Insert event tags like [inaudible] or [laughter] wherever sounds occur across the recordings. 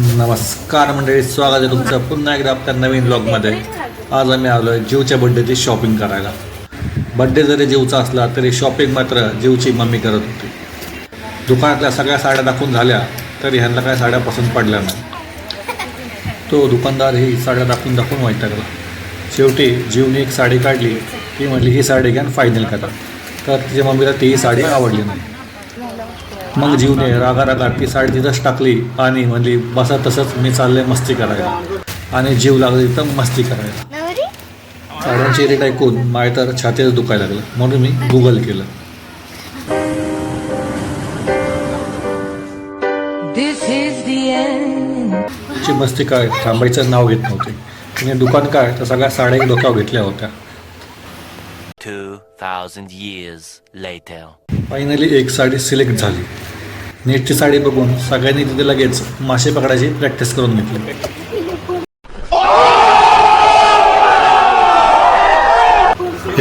नमस्कार मंडळी स्वागत आहे तुमचं पुन्हा एकदा आपल्या नवीन ब्लॉगमध्ये आज आम्ही आलो आहे जीवच्या बड्डेची शॉपिंग करायला. बड्डे जरी जीवचा असला तरी शॉपिंग मात्र जीवची मम्मी करत होती. दुकानातल्या सगळ्या साड्या दाखवून झाल्या तरी ह्यांना काय साड्या पसंत पडल्या नाही. तो दुकानदार ही साड्या दाखवून दाखवून वैतागला. शेवटी जीवने एक साडी काढली ती म्हटली ही साडी घ्या फायनल करा. तर तिच्या मम्मीला ती साडी आवडली नाही. मग जीवने रागा रागा ती साडी तिथंच टाकली आणि म्हणली बसा तसंच मी चालले मस्ती करायला. आणि जीव लागली तर मस्ती करायला. नवरी? साड्यांची रेट ऐकून माय तर छातीच दुखायला लागलं. म्हणून मी गुगल केलं. तिची मस्ती काय थांबायचं नाव घेत नव्हते. तिने दुकान काय तर सगळ्या साड्या डोक्यावर घेतल्या होत्या. 2,000 years later. फायनली एक साडी सिलेक्ट झाली. नेटची साडी बघून सगळ्यांनी तिथे लगेच मासे पकडायची प्रॅक्टिस करून घेतली.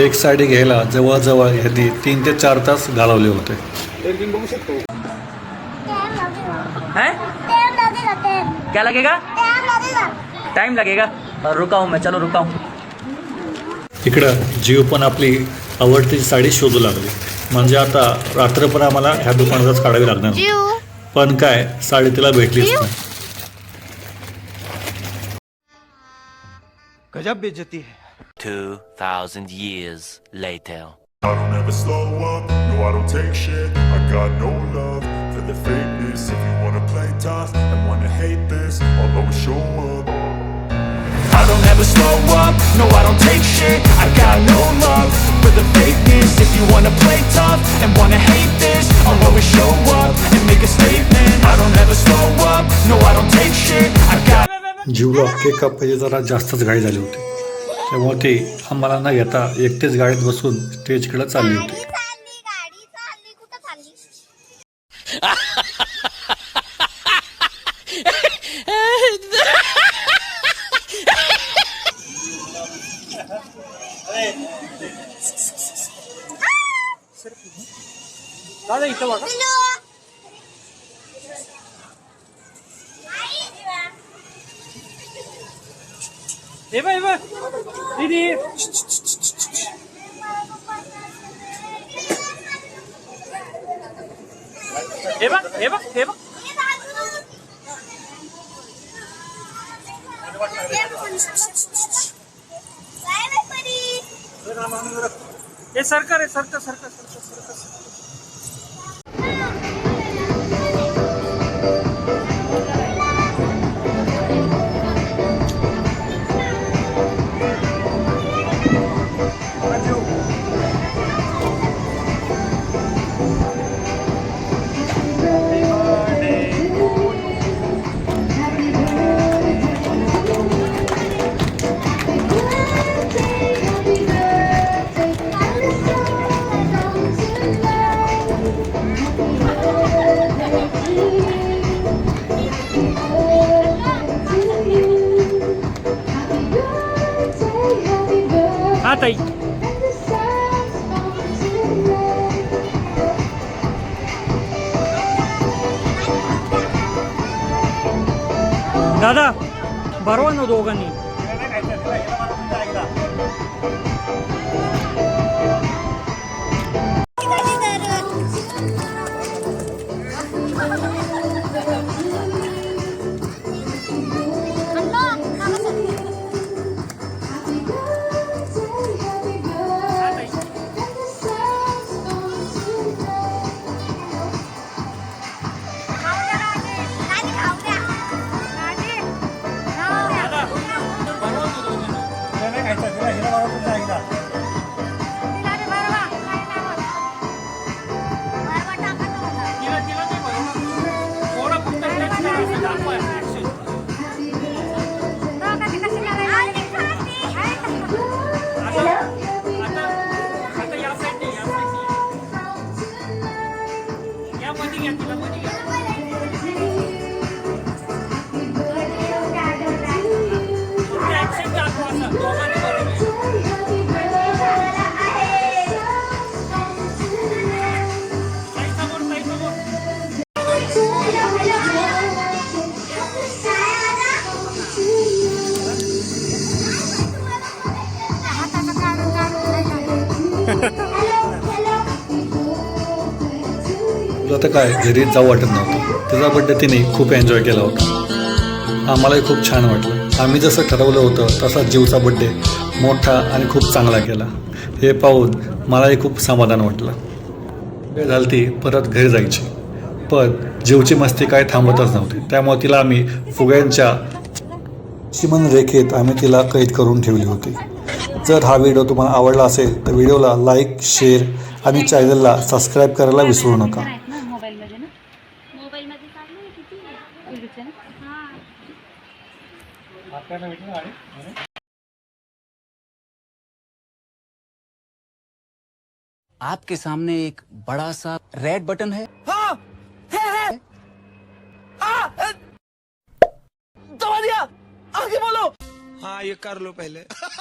एक साडी घ्यायला जवळजवळ ह्यांनी तीन ते चार तास घालवले होते. क्या लगेगा? टाइम लगेगा। और रुका हूँ मैं चलो रुका हूँ। इकडं जीव पण आपली आवडतीची साडी शोधू लागली. म्हणजे आता रात्र पण आम्हाला ह्या दुकानातच काढावी लागणार पण काय साडी तिला भेटलीच नाही गजब बेइज्जती है 2,000 years later. I don't ever slow up, no I don't take shit I got no love for the fakeness If you wanna play tough and wanna hate this I'll always show up I don't ever slow up, no I don't take shit got जीवला cake कापायची जरा जास्तच घाई झाली होती. त्यामुळे ती आम्हाला न घेता एकटेच गाडीत बसून स्टेजकडे चालली होती. चालली गाडी चालली. Eva, Eva! Didi! हे बघ हे बघ हे बघ हे सरकार आहे सरकार सरकार सरकार सरकार हा ताई दादा बरोबर ना दोघांनी तुला तर काय घरी जाऊ वाटत नव्हतं. तिचा बड्डे तिने खूप एन्जॉय केला होता. आम्हालाही खूप छान वाटलं. आम्ही जसं ठरवलं होतं तसा जीवचा बड्डे मोठा आणि खूप चांगला केला. हे पाहून मलाही खूप समाधान वाटलं. वेळ झाली ती परत घरी जायची. पण जीवची मस्ती काय थांबतच नव्हती. त्यामुळे तिला आम्ही फुग्यांच्या चिमन रेखेत आम्ही तिला कैद करून ठेवली होती. जर हा व्हिडिओ तुम्हाला आवडला असेल तर व्हिडिओला लाईक शेअर आणि चॅनलला सबस्क्राईब करायला विसरू नका. मोबाईलमध्ये ना? मोबाईलमध्ये काढलं ना किती उलूचं ना हा? आपके सामने एक बड़ा सा रेड बटन है। हाँ, है, है। आ, दबा दिया! आगे बोलो! हाँ ये कर लो पहले। [laughs]